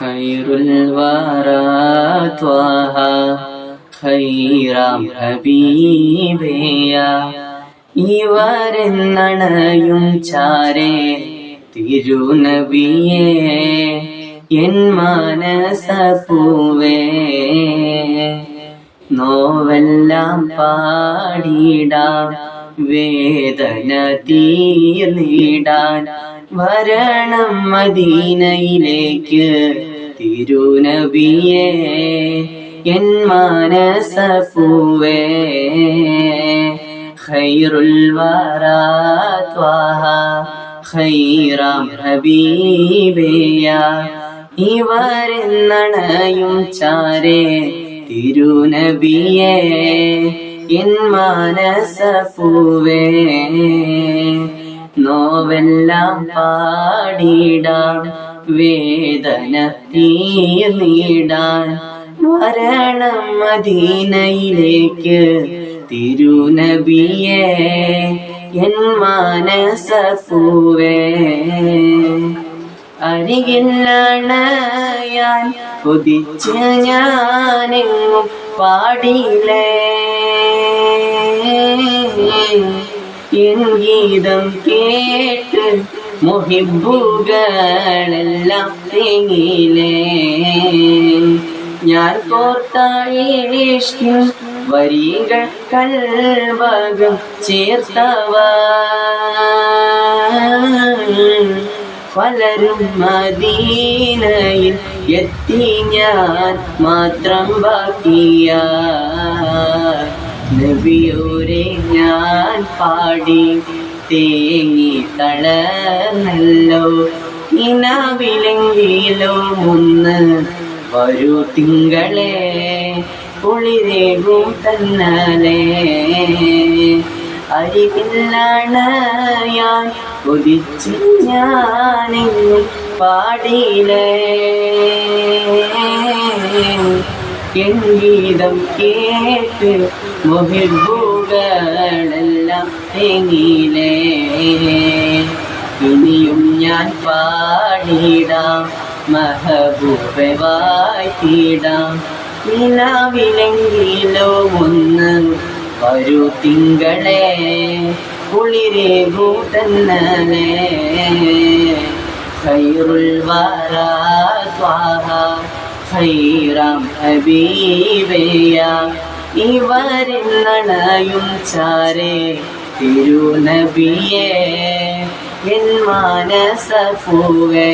خير الورى طه ഖൈറാം ഹബീബേയ ഇവരെന്നണയും ചാരേ തിരുനബിയേ എൻ മാനസ പൂവേ നോവെല്ലാം പാടിടാം വേദന തീർന്നിടാൻ വരണം മദീനയിലേക്ക് തിരുനബിയേ എൻ മാനസ ഖൈറുൽ വറാത്വാഹ ഖൈറാം ഹബീബേയ. ഇവരെന്നണയും ചാരേ തിരുനബിയേ എൻ മാനസ പൂവേ നോവെല്ലാം പാടിടാം വേദന തീർന്നിടാൻ വരണം മദീനയിലേക്ക് തിരുനബിയെ എൻ മാനസ പൂവേ അരികില്ലണയാൻ കൊതിച്ച് ഞാനെങ്ങും പാടിയില്ലേ എൻ ഗീതം കേട്ട് മുഹിബുകളെല്ലാം ഞാൻ തോർത്തായിഷ്ടം വരികൾ കൽവകം ചേർത്തവ. പലരും മദീനയിൽ എത്തി ഞാൻ മാത്രം ബാക്കിയ. നബിയോരെ ഞാൻ പാടി തേങ്ങി തളർന്നല്ലോ. ഇനാവിലെങ്കിലോ മുന്ന് വരൂ തിങ്കളെ കുളിരേകും തന്നാലേ. അരികില്ലാണ് ഞാൻ കൊതിച്ചു ഞാനെങ്ങും പാടിയിലേ ഗീതം കേട്ട് മൊഹിബുകളെല്ലാം എങ്ങിലേ ഇനിയും ഞാൻ പാടിടാം മഹബൂബെ വായിടാം നിലാവിലെങ്കിലോ ഒന്ന് ഒരു തിങ്കളെ കുളിരേകൂ തന്നലേ സൈറുൽ വാരാ സ്വാഹ സൈറാം ഹബീബേയ ഇവരെന്നണയും ചാരേ തിരുനബിയേ എൻ മാനസ പൂവേ.